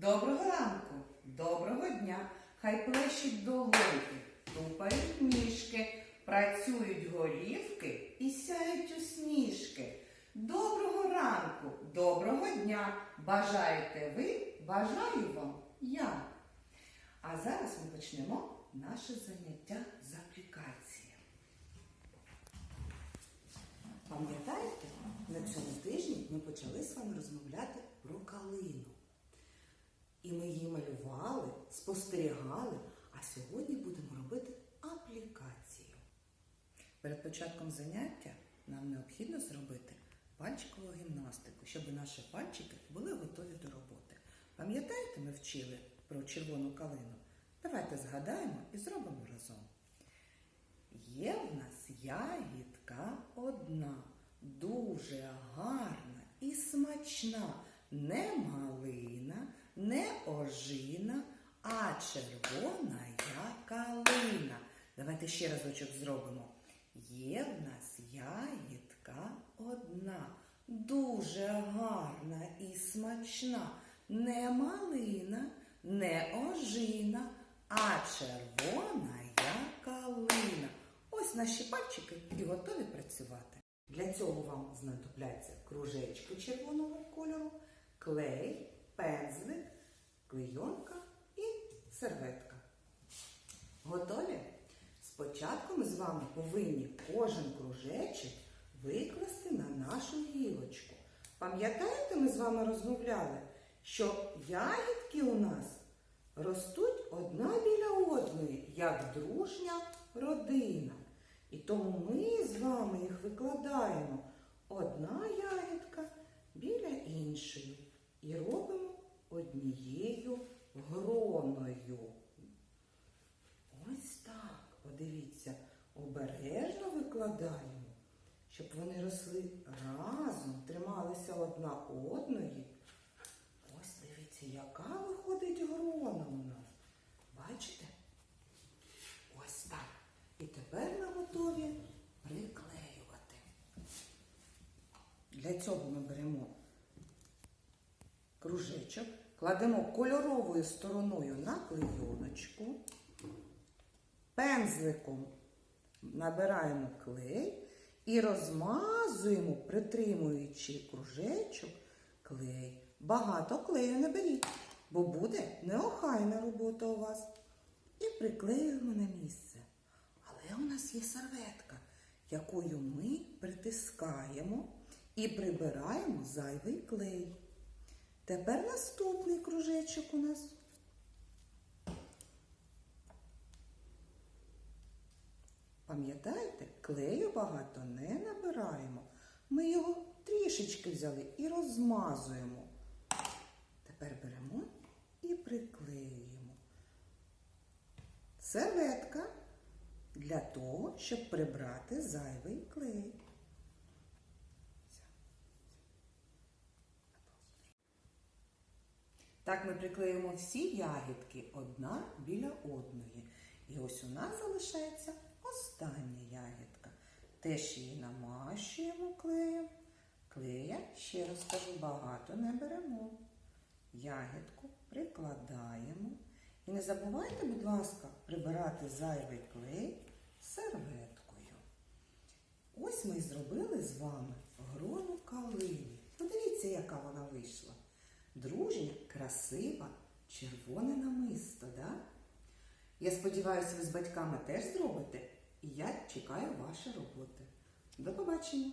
Доброго ранку, доброго дня. Хай плещуть долоньки, тупають ніжки, працюють горівки і сяють усмішки. Доброго ранку, доброго дня. Бажаєте ви, бажаю вам я. А зараз ми почнемо наше заняття з аплікації. Пам'ятаєте, на цьому тижні ми почали з вами розмовляти про калину. І ми її малювали, спостерігали, а сьогодні будемо робити аплікацію. Перед початком заняття нам необхідно зробити пальчикову гімнастику, щоб наші пальчики були готові до роботи. Пам'ятаєте, ми вчили про червону калину? Давайте згадаємо і зробимо разом. Є в нас ягідка одна, дуже гарна і смачна, не малина, ожина, а червона як калина. Давайте ще разочок зробимо. Є в нас ягідка одна, дуже гарна і смачна, не малина, не ожина, а червона як калина. Ось наші пальчики і готові працювати. Для цього вам знадобляться кружечки червоного кольору, клей, пензлик, клейонка і серветка. Готові? Спочатку ми з вами повинні кожен кружечок викласти на нашу гілочку. Пам'ятаєте, ми з вами розмовляли, що ягідки у нас ростуть одна біля одної, як дружня родина. І тому ми з вами їх викладаємо одна ягідка біля іншої і робимо однією гроною. Ось так, подивіться, обережно викладаємо, щоб вони росли разом, трималися одна одної. Ось дивіться, яка виходить грона у нас. Бачите? Ось так. І тепер ми готові приклеювати. Для цього ми беремо кружечок, кладемо кольоровою стороною на клейоночку, пензликом набираємо клей і розмазуємо, притримуючи кружечок, клей. Багато клею не беріть, бо буде неохайна робота у вас. І приклеюємо на місце. Але у нас є серветка, якою ми притискаємо і прибираємо зайвий клей. Тепер наступний кружечок у нас. Пам'ятаєте, клею багато не набираємо. Ми його трішечки взяли і розмазуємо. Тепер беремо і приклеюємо. Серветка для того, щоб прибрати зайвий клей. Так ми приклеїмо всі ягідки одна біля одної. І ось у нас залишається остання ягідка. Теж її намащуємо клеєм. Клея, ще раз кажу, багато не беремо. Ягідку прикладаємо. І не забувайте, будь ласка, прибирати зайвий клей серветкою. Ось ми і зробили з вами грону калини. Подивіться, яка вона вийшла. Дружня, красива, червоне намисто, да? Я сподіваюся, ви з батьками теж зробите, і я чекаю ваші роботи. До побачення!